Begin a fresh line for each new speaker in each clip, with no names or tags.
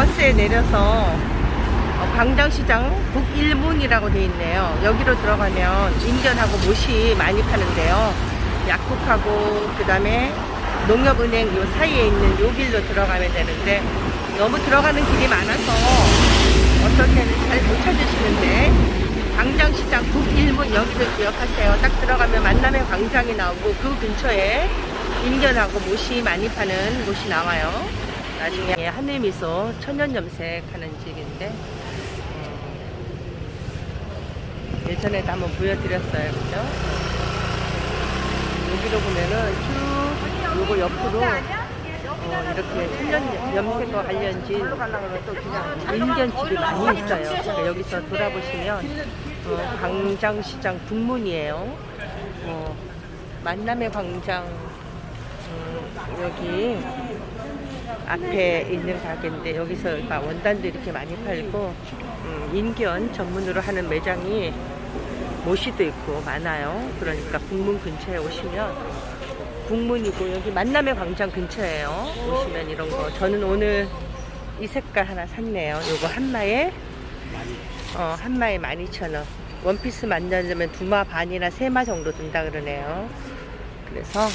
버스에 내려서 어, 광장시장 북일문이라고 돼 있네요. 여기로 들어가면 인견하고 못이 많이 파는데요. 약국하고 그 다음에 농협은행 요 사이에 있는 요 길로 들어가면 되는데 너무 들어가는 길이 많아서 어떻게는 잘못 찾으시는데 광장시장 북일문 여기를 기억하세요. 딱 들어가면 만남의 광장이 나오고 그 근처에 인견하고 못이 많이 파는 곳이 나와요. 나중에 하늘미소 천연 염색하는 집인데 어, 예전에도 한번 보여드렸어요, 그죠? 여기로 보면은 쭉 요거 옆으로 어, 이렇게 천연 염색과 관련진 인견집이 많이 있어요. 그러니까 여기서 돌아보시면 어, 광장시장 북문이에요. 어, 만남의 광장 음, 여기 앞에 있는 가게인데 여기서 그러니까 원단도 이렇게 많이 팔고 음, 인견 전문으로 하는 매장이 모시도 있고 많아요. 그러니까 북문 근처에 오시면 북문이고 여기 만남의 광장 근처에요. 오시면 이런 거 저는 오늘 이 색깔 하나 샀네요. 요거 한마에 어, 한마에 12,000원. 원피스 만나려면 두마 반이나 세마 정도 든다 그러네요. 그래서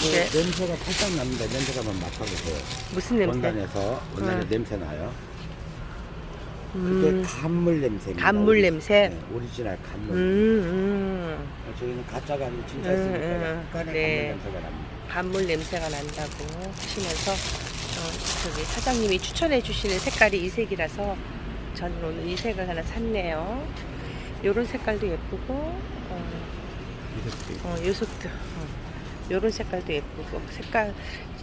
이게
네.
냄새가 살짝 납니다. 냄새가 한번 맡아보세요.
무슨 냄새?
원단에서 원단에
음.
냄새 나요. 그게
음,
간물 냄새입니다.
간물
오리-
냄새?
네, 오리지널 간물.
음, 음.
저희는 가짜가 아니고 진짜
음,
쓰니까
음.
약간의
네.
간물 냄새가 납니다.
간물 냄새가 난다고 하시면서 어, 저기 사장님이 추천해 주시는 색깔이 이 색이라서 저는 오늘 이 색을 하나 샀네요. 요런 색깔도 예쁘고 어,
이렇게
어, 요소트 어, 요런 색깔도 예쁘고 색깔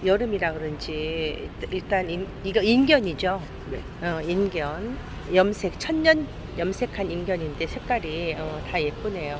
여름이라 그런지 일단 인, 이거 인견이죠.
네.
어, 인견 염색 천년 염색한 인견인데 색깔이 어, 다 예쁘네요.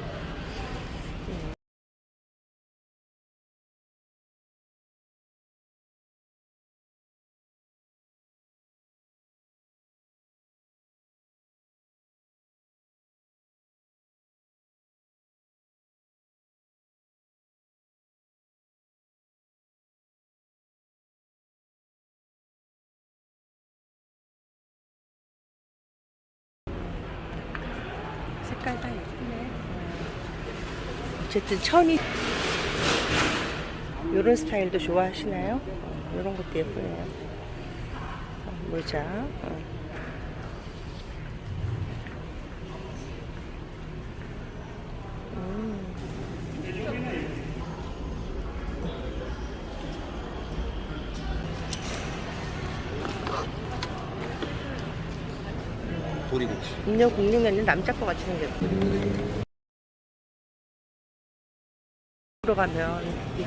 색깔 다 예쁘네. 어쨌든 천이 이런 스타일도 좋아하시나요? 이런 것도 예쁘네요. 어, 모자. 어.
도리고치.
인력 06년은 남자 거 같이 생겼고. 들어가면 이-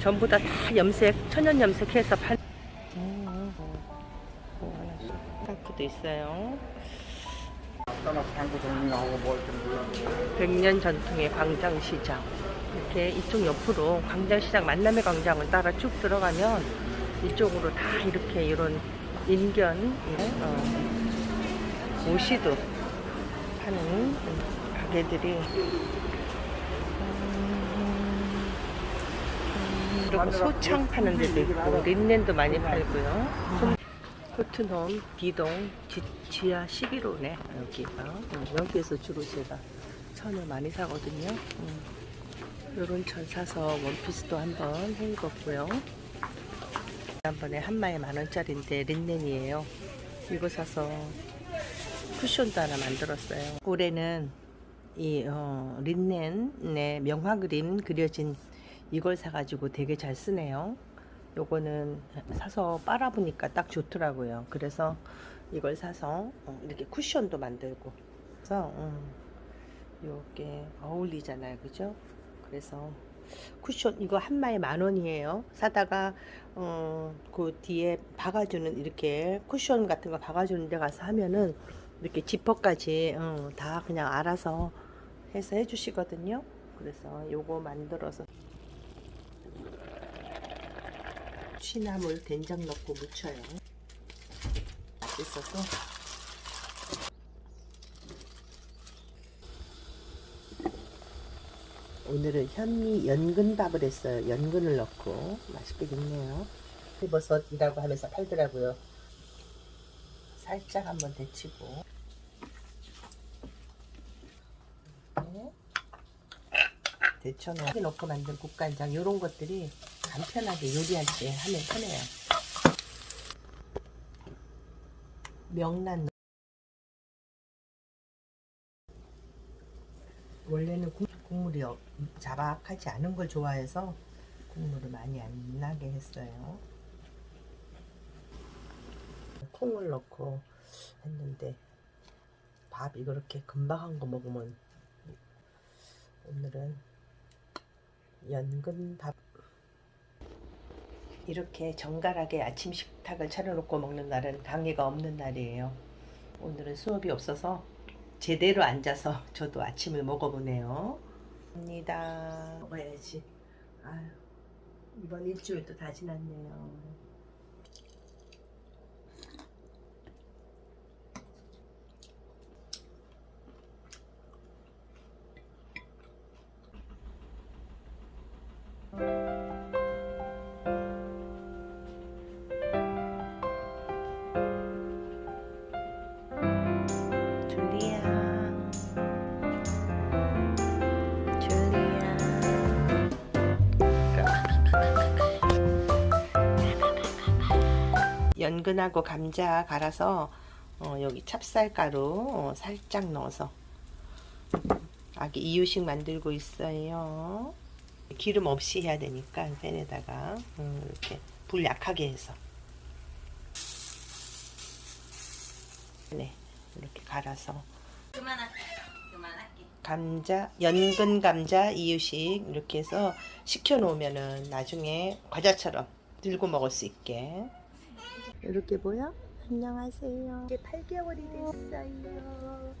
전부 다 다 염색, 천연 염색해서 팔. 스카프도 있어요.
방구 정리하고 뭐
100년 전통의 광장시장. 이렇게 이쪽 옆으로 광장시장 만남의 광장을 따라 쭉 들어가면 이쪽으로 다 이렇게 이런 인견, 어, 오시도 파는 음, 가게들이 음, 그리고 소창 파는 데도 있고 린넨도 많이 팔고요. 코트홈 D동 지, 지하 11호네 여기가 음, 여기에서 주로 제가 천을 많이 사거든요. 이런 천 사서 원피스도 한번 해 입었고요. 지난번에 한 마에 만 원짜리인데 린넨이에요. 이거 사서 쿠션도 하나 만들었어요. 올해는 이 어, 린넨의 명화 그림 그려진 이걸 사가지고 되게 잘 쓰네요. 요거는 사서 빨아보니까 딱 좋더라고요. 그래서 이걸 사서 어, 이렇게 쿠션도 만들고 그래서 음, 요게 어울리잖아요. 그죠? 그래서 쿠션 이거 한 마에 만 원이에요. 사다가 어, 그 뒤에 박아주는 이렇게 쿠션 같은 거 박아주는 데 가서 하면은 이렇게 지퍼까지 어, 다 그냥 알아서 해서 해주시거든요. 그래서 요거 만들어서 취나물 된장 넣고 무쳐요. 맛있어서 오늘은 현미 연근밥을 했어요. 연근을 넣고 맛있게 됐네요. 버섯이라고 하면서 팔더라고요. 살짝 한번 데치고 이렇게 데쳐놓고 넣고 만든 국간장 이런 것들이 간편하게 요리할 때 하면 편해요. 명란 원래는 국- 국물이 어- 자박하지 않은 걸 좋아해서 국물을 많이 안 나게 했어요. 콩을 넣고 했는데 밥이 그렇게 금방 한 거 먹으면 오늘은 연근 밥 이렇게 정갈하게 아침 식탁을 차려놓고 먹는 날은 강의가 없는 날이에요. 오늘은 수업이 없어서 제대로 앉아서 저도 아침을 먹어보네요. 입니다. 먹어야지. 아유, 이번 일주일도 다 지났네요. 연근하고 감자 갈아서 어, 여기 찹쌀가루 어, 살짝 넣어서. 아기 이유식 만들고 있어요. 기름 없이 해야 되니까 팬에다가. 음, 이렇게 불 약하게 해서. 네 이렇게 갈아서. 감자 연근 감자 이유식 이렇게 해서 식혀 놓으면은 나중에 과자처럼 들고 먹을 수 있게 이렇게 보여? 안녕하세요 이제 8개월이 됐어요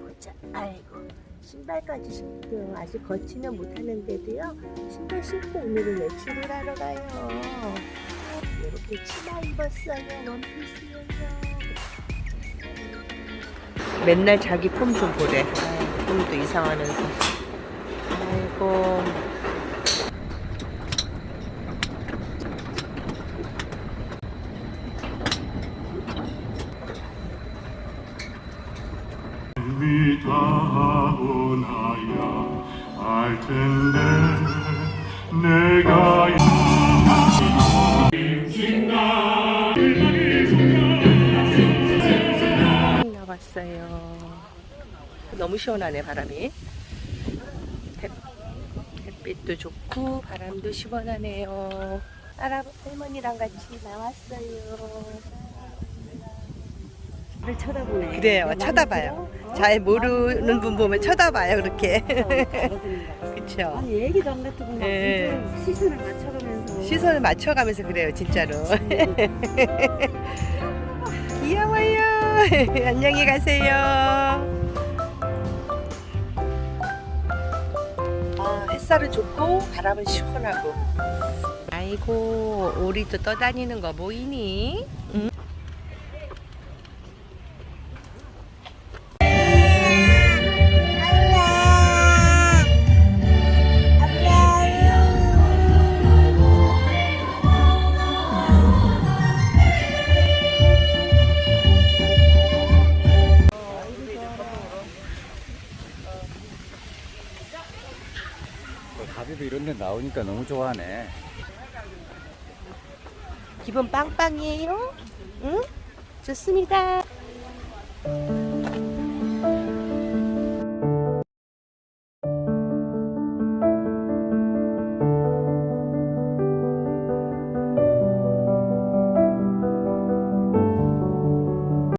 보자 아이고 신발까지 신고 아직 걷지는 못하는데도요 신발 신고 오늘은 외출을 하러 가요 이렇게 치마 입었어요 원피스예요 맨날 자기 폼 좀 보래. 폼도 이상하면서. 아이고.
미 다 하고 나야 알 텐데 내가
나왔어요. 너무 시원하네, 바람이. 햇, 햇빛도 좋고, 바람도 시원하네요. 할아버 할머니랑 같이 나왔어요.
를 쳐다보네.
그래요, 쳐다봐요. 잘 모르는 분 보면 쳐다봐요, 그렇게.
어,
그쵸.
아니 얘기도 안 같고 막
예.
시선을 맞춰가면서
시선을 맞춰가면서 그래요, 진짜로. 귀여워요. 안녕히 가세요. 아, 햇살은 좋고 바람은 시원하고. 아이고, 오리도 떠다니는 거 보이니? 응?
그러니까 너무 좋아하네.
기분 빵빵이에요? 응? 좋습니다.